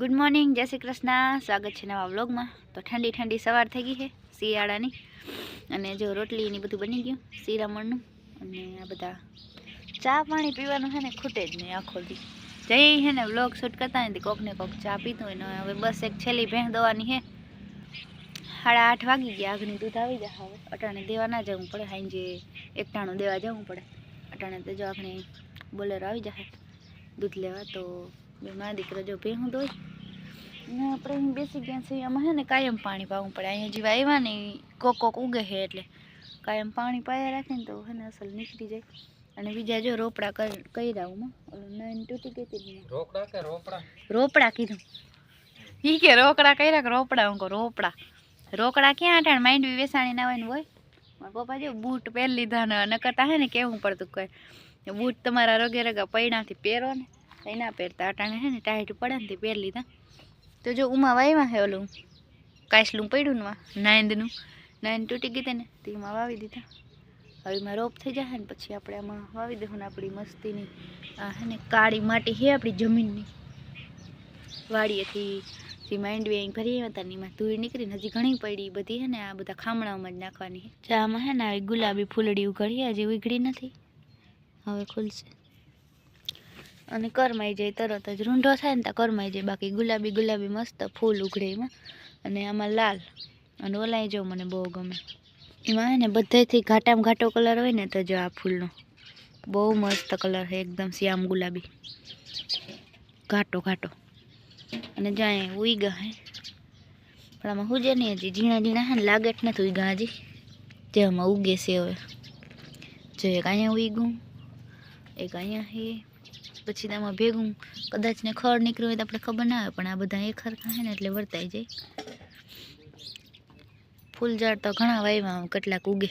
Good morning જય શ્રી કૃષ્ણ. સ્વાગત છે નવા વ્લોગમાં. તો ઠંડી ઠંડી સવાર થઈ ગઈ છે, શિયાળાની. અને જો રોટલી ને બધું બની ગયું, શિરામણનું. અને આ બધા ચા પાણી પીવાનું છે ને, ખૂટે જ નહીં આખો દી જઈ છે ને વ્લોગ શૂટ કરતા નથી કોકને કોક ચા પીતું હોય ને હવે બસ એક છેલ્લી ભેંસ દવાની છે. સાડા આઠ વાગી ગયા આગની દૂધ આવી જાય હવે. અટાણે દેવા ના જવું પડે સાંજે એકટાણું દેવા જવું પડે. અટાણે તો જો આપણે બોલેરો આવી જાય દૂધ લેવા. તો બે મારા દીકરા જો ભેહું દોય ને આપણે અહીં બેસી ગયા છીએ. આમાં છે ને કાયમ પાણી પાવું પડે. અહીંયા જેવા આવ્યા ને કોકો કોક ઉગે છે એટલે. કાયમ પાણી પાયા રાખે ને તો છે ને અસલ નીકળી જાય. અને બીજા જો રોપડા કહી હું ઓલું તૂટી ગઈ હતી. કે રોપડા? રોપડા કીધું. ઈ કે રોકડા કર્યા કે રોપડા? હું કહું રોપડા. રોકડા ક્યાં અટાણ? માંડવી વેસાણી ના હોય ને હોય? મારા પપ્પા જો બૂટ પહેરી લીધા ને ન કરતા હે ને કેવું પડતું કહે બૂટ તમારા રગે રગા પૈણાથી પહેરો ને. એના ના પહેરતા. અટાણે હે ને ટાઈટ પડે ને તે પહેરી લીધા. તો જો ઉમા વાવ્યા હે ઓલું કાચલું પડ્યું ને નાયંદનું, નાયંદ તૂટી ગઈ તેને ને તેમાં વાવી દીધા. હવે એમાં રોપ થઈ જાય ને પછી આપણે આમાં વાવી દઉં ને આપણી મસ્તીની, આ હે ને કાળી માટી છે આપણી જમીનની. વાડીએથી જે માંડવી અહીં ભરી હતા ને એમાં ધૂળ નીકળીને હજી ઘણી પડી બધી હે ને, આ બધા ખામણાઓમાં જ નાખવાની ચામાં હે ને આવી ગુલાબી ફૂલડી ઉઘડી, હજી ઉઘડી નથી. હવે ખુલશે. અને કરમાઈ જાય, તરત જ રૂંઢો થાય ને ત્યાં કરમાઈ જાય. બાકી ગુલાબી ગુલાબી મસ્ત ફૂલ ઉઘડે એમાં. અને આમાં લાલ અને ઓલાય જો મને બહુ ગમે. એમાં હે ને બધાથી ઘાટામાં ઘાટો કલર હોય ને તો જો આ ફૂલનો. બહુ મસ્ત કલર છે એકદમ શ્યામ ગુલાબી. ઘાટો ઘાટો. અને જ્યાં ઉઈગા હે. પણ આમાં હુજે નહીં હજી, ઝીણા ઝીણા હે ને લાગે જ નથી ઉઈગા હજી. જે આમાં ઉગે છે હવે. જો એક અહીંયા ઉઈગું, એક અહીંયા હે. પછી તેમાં ભેગું કદાચ ને ખડ નીકળ્યું હોય તો આપણે ખબર ના આવે પણ આ બધા એક હરખા હે ને એટલે વર્તાઈ જાય. ફૂલ ઝાડ તો ઘણા વાવ્યા કેટલાક ઉગે.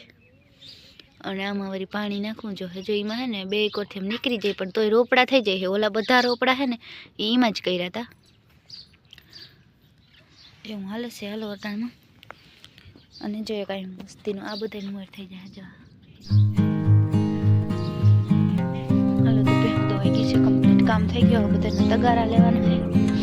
અને આમાં વળી પાણી નાખવું જો જો એમાં હે ને બે કોરથી એમ નીકળી જાય, પણ તોય રોપડા થઈ જાય છે ઓલા બધા રોપડા હે ને, એ એમાં જ કર્યા હતા એવું હાલે છે હાલો અટાણમાં અને જોઈએ કાંઈ મસ્તીનું, આ બધા ઉંમર થઈ જાય જો. કામ થઈ ગયો હવે બધાને તગારા લેવાના છે.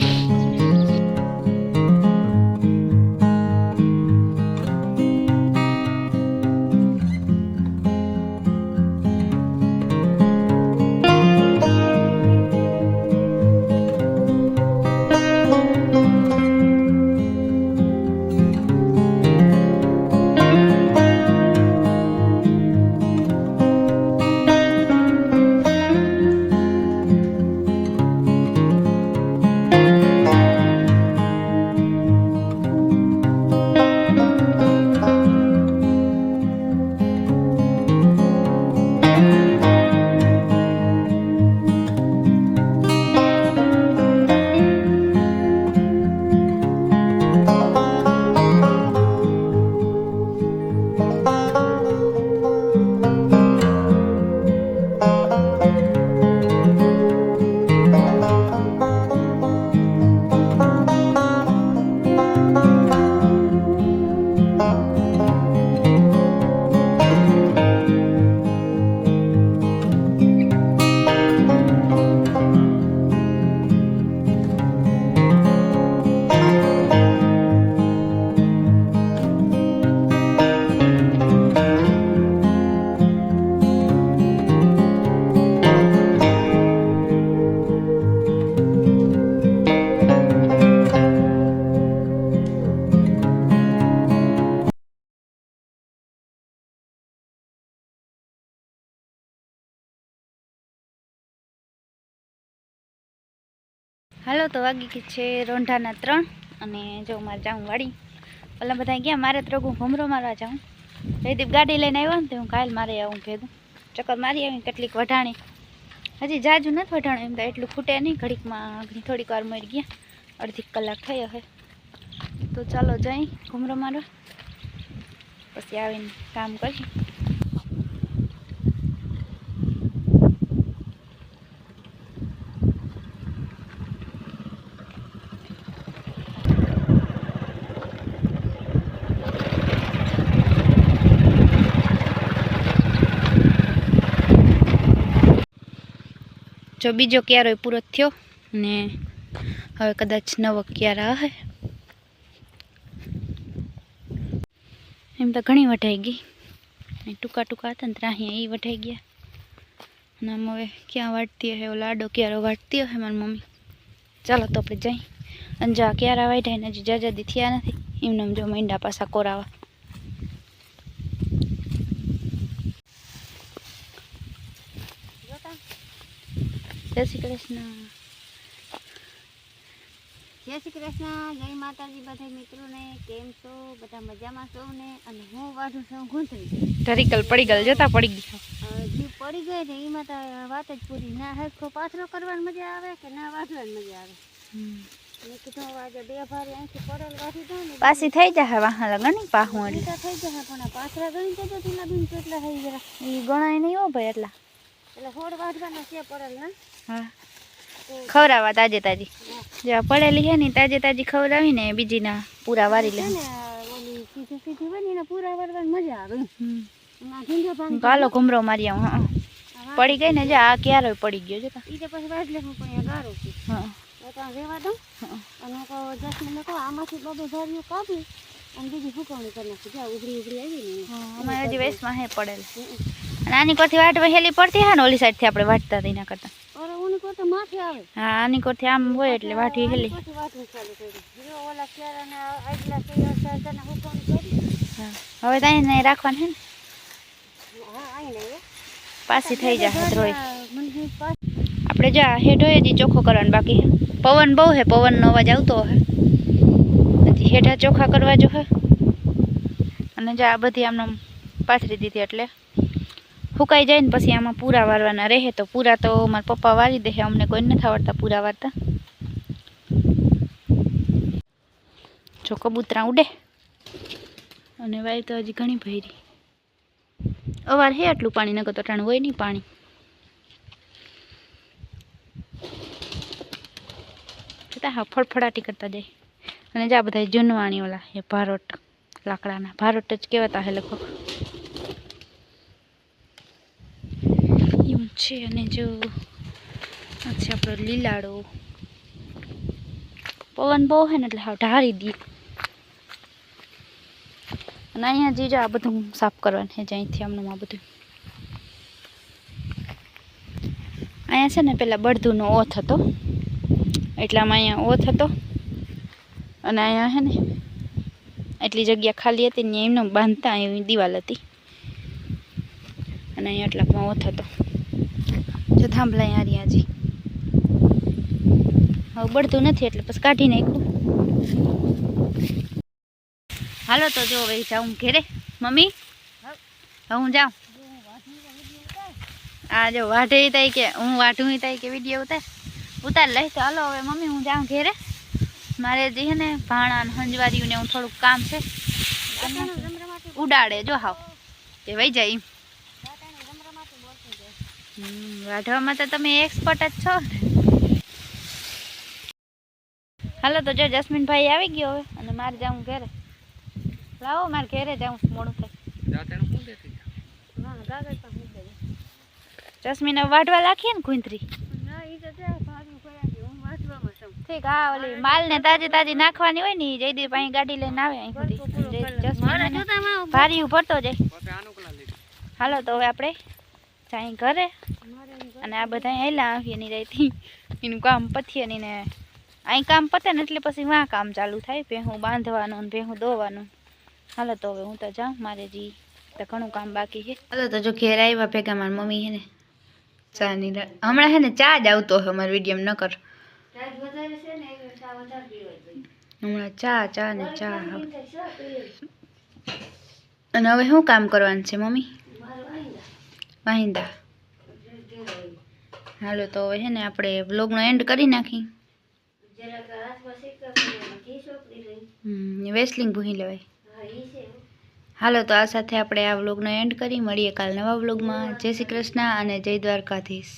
હાલો, તો વાગી છે રોંઢાના ત્રણ અને જો મારે જાઉં વાડી. પેલા બધા ગયા, મારે તો રઘુ ભમરો મારવા જાઉં. જયદીપ ગાડી લઈને આવ્યો ને તો હું કાલ મારે આવું ભેગું. ચક્કર મારી આવી કેટલીક વઢાણી. હજી જાજુ નથી વઢાણું, એમ તો એટલું ખૂટે નહીં. ઘડીકમાં થોડીક વાર મરી ગયા. અડધી કલાક થઈ હવે. તો ચાલો જઈ ઘુમરો મારવા. પછી આવીને કામ કરી જો બીજો ક્યારોય પૂરો થયો, ને હવે કદાચ નવો ક્યારા હે એમ તો ઘણી વઢાઈ ગઈ. ટૂંકા ટૂંકા હતા ને ત્યાં એ વઢાઈ ગયા. અને હવે ક્યાં વાટતી હે લાડો ક્યારો વાટતી હે મારી મમ્મી. ચાલો તો આપણે જઈ. અને જા ક્યારા વાટ્યા ને હજી જાજાદી થયા નથી, એમને જો મીંડા પાછા કોરાવા. જય શ્રી કૃષ્ણ જય શ્રી કૃષ્ણ જય માતાજી બધા મિત્રોને કેમ છો? બધા મજામાં છો ને? અને હું વાઢું છું ગુંથરી ધરીકલ પડી ગયેલ જતા પડી ગઈ જે પડી ગઈ ને એમાં તો વાત જ પૂરી ના હરખો પાથરો કરવાની મજા આવે કે ના વાઢવાની મજા આવે? મેં કીધું આજે બે ભારે અહીંથી પડેલ વાઢી દઉં ને પાછી થઈ જાય વાહ લગણી પાહું થઈ જશે પણ પાથરા ગણી જતો તીના બિન કેટલા થઈ ગયા. એ ગણાય નહીં હો ભાઈ એટલા. એટલે હોડ વાઢવાના છે પડેલ ના હા. ખવડાવવા તાજે તાજી. જે પડેલી છે ને તાજે તાજી ખવડાવીને બીજીના પૂરા વારી લે. સીધી સીધી બની ને પૂરા વારવાની મજા આવે. કાલો ઘુમરો મારી આવું હા પડી ગઈ ને જે આ ક્યારે પડી ગયો છે ઈ તો પછી વાઢ લેવું પણ ગારો છે. હા. તો રહેવા દઉં. અને કહો કહું કહો આમાંથી બધું ધાર્યું કાઢી અને બીજી સુકવણી કરી નાખી? જ્યાં ઉભરી ઉભરી આવી ને. એમાં. અમારે હે પડેલ. અને આની કોરથી વાટમાં હેલી પડતી હા ને ઓલી સાઈડથી આપણે વાટતા હતી એના કરતા? અરે ઊની કરતા માથે આવે. હા આની કોરથી આમ હોય એટલે વાટવી હેલી. વાટવું ચાલુ કર્યું જો ઓલા કેળાના આગલા કેળા છે તેને કરી? હા હવે ત્યાં એને રાખવાનું હે ને. હા અહીં નહીં પાછી થઈ જાય જે પાસ આપણે જા હેઠો હજી ચોખ્ખો કરવાનો બાકી પવન બહુ હે પવનનો અવાજ આવતો હે. હેઠા ચોખા કરવા જો અને જો આ બધી આમ પાથરી દીધી એટલે. સુકાઈ જાય ને પછી આમાં પૂરા વારવાના રહે તો પૂરા તો મારા પપ્પા વાળી દે અમને કોઈ નથી આવડતા પૂરા વારતા જો કબૂતરા ઉડે. અને વાય તો હજી ઘણી ભરી અવાર હે આટલું પાણી, નકર તો ટાણું હોય નહીં પાણી. છતાં હા ફળફડાટી કરતા જાય. અને જા બધા જૂનવાણી ઓલા એ ભારોટ લાકડાના. ભારોટ જ કહેવાતા હે લગભગ. એવું છે અને જો આ છે આપણો લીલાડો. પવન બહુ હે ને એટલે હા ઢારી દઈએ અને અહીંયા જે જો આ બધું સાફ કરવાનું છે જ્યાંથી આમનું આ બધું. અહીંયા છે ને પેલા બળદુનો ઓથ હતો. એટલામાં અહીંયા ઓથ હતો. અને અહીંયા હે ને, એટલી જગ્યા ખાલી હતી ને એમને બાંધતા એવી દિવાલ હતી. અને અહીંયા એટલા ઓથ હતો જો થાંભલા હારી હજી હવે બળતું નથી એટલે પછી કાઢી નાખ્યું. હાલો તો જો હવે જાઉં ઘેરે. મમ્મી? હું જાઉં? આ જો વાઢે થાય કે હું વાઢું થાય કે વીડિયો ઉતાર. ઉતાર લઈશ તો હાલો હવે મમ્મી, હું જાઉં ઘેરે. મારે જે છે ને ભાણા ને હંજવારીયું ને હું થોડુંક કામ છે. ઉડાડે જો હાવ. એ વહી જાય વાઢવામાં તો તમે એક્સપર્ટ જ છો હાલો તો જો જસ્મીનભાઈ આવી ગયો હવે અને મારે જાઉં ઘેરે. લાવો મારે ઘેરે જાઉં મોડું થાય. જસ્મીન વાઢવા લાખીએ ને કુંતરી ના ઈ તો જાય ભાગનું કયા છે હું વાંચવામાં છું ઠીક આ ઓલી માલ ને તાજી તાજી નાખવાની હોય ને જયદીપ અહીં ગાડી લઈને આવે અહીં સુધી. ભારી ભરતો જાય. હાલો તો હવે આપણે જાય ઘરે. અને આ બધા હેલા આવીએ ની રાઈથી એનું કામ પથીએ ની ને અહીં કામ પતે ને એટલે પછી વાં કામ ચાલુ થાય. ભેહું બાંધવાનું ને ભેહું દોવાનું હાલો તો હવે હું તો જાઉં. મારે જી તો ઘણું કામ બાકી છે. હાલો તો જો ઘેર આવ્યા ભેગા મારી મમ્મી હે ને. ચા ની હમણાં હે ને ચા જ આવતો હોય અમારે વીડિયો ન કર. હમણાં ચા ચા ને ચા અને હવે શું કામ કરવાનું છે મમ્મી? વાહિંદા હાલો તો હવે છે ને આપણે બ્લોગનો એન્ડ કરી નાખી વેસલિંગ ભૂહી લેવાય. હાલો તો આ સાથે આપણે આ વ્લોગનો એન્ડ કરી મળીએ કાલ નવા વ્લોગમાં. જય શ્રી કૃષ્ણ અને જય દ્વારકાધીશ.